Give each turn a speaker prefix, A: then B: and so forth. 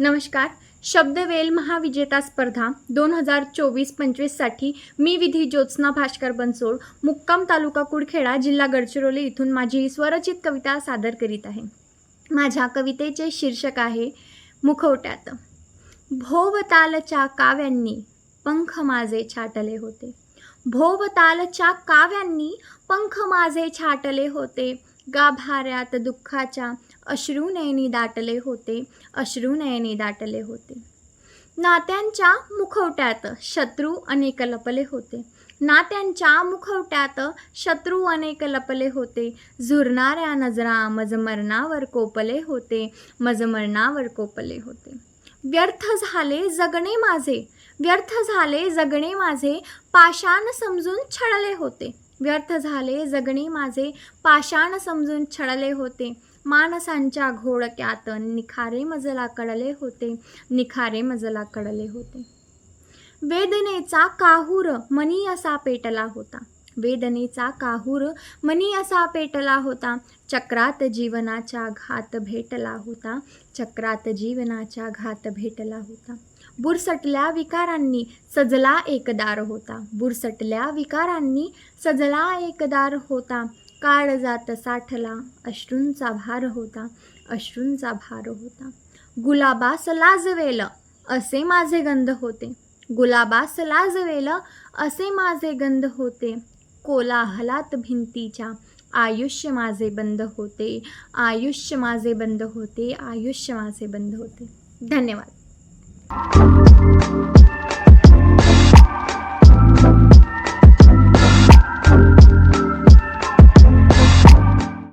A: नमस्कार. शब्दवेल महाविजेता स्पर्धा दोन हजार चोवीस पंचवीससाठी मी विधी ज्योत्स्ना भास्कर बनसोड मुक्काम तालुका कुडखेडा जिल्हा गडचिरोली इथून माझी स्वरचित कविता सादर करीत आहे. माझ्या कवितेचे शीर्षक आहे मुखवट्यात भोवतालच्या काव्यांनी पंख माझे छाटले होते. भोवतालच्या काव्यांनी पंख माझे छाटले होते. गाभाऱ्यात दुःखाच्या अश्रूनयनी दाटले होते अश्रूनयनी दाटले होते. नात्यांच्या मुखवट्यात शत्रू अनेक लपले होते. नात्यांच्या मुखवट्यात शत्रू अनेक लपले होते. झुरणाऱ्या नजरा मजमरणावर कोपले होते मजमरणावर कोपले होते. व्यर्थ झाले जगणे माझे व्यर्थ झाले जगणे माझे पाषाण समजून छळले होते. व्यर्थ झाले. जगणे माझे पाषाण समजून छळले होते. माणसांच्या घोडक्यात निखारे मजला कळले होते. निखारे मजला कळले होते. वेदनेचा काहूर मनी असा पेटला होता. वेदनेचा काहूर मनी असा पेटला होता. चक्रात जीवनाचा घात भेटला होता. चक्रात जीवनाच्या घात भेटला होता. बुरसटल्या विकारांनी सजला एकदार होता. बुरसटल्या विकारांनी सजला एकदार होता. काळजात साठला अश्रूंचा भार होता. अश्रूंचा भार होता. गुलाबास लाजवेल असे माझे गंध होते. गुलाबास लाजवेल असे माझे गंध होते. कोलाहलात भिंतीच्या. आयुष्य माझे बंद होते. आयुष्य माझे बंद होते. आयुष्य माझे बंद होते. धन्यवाद.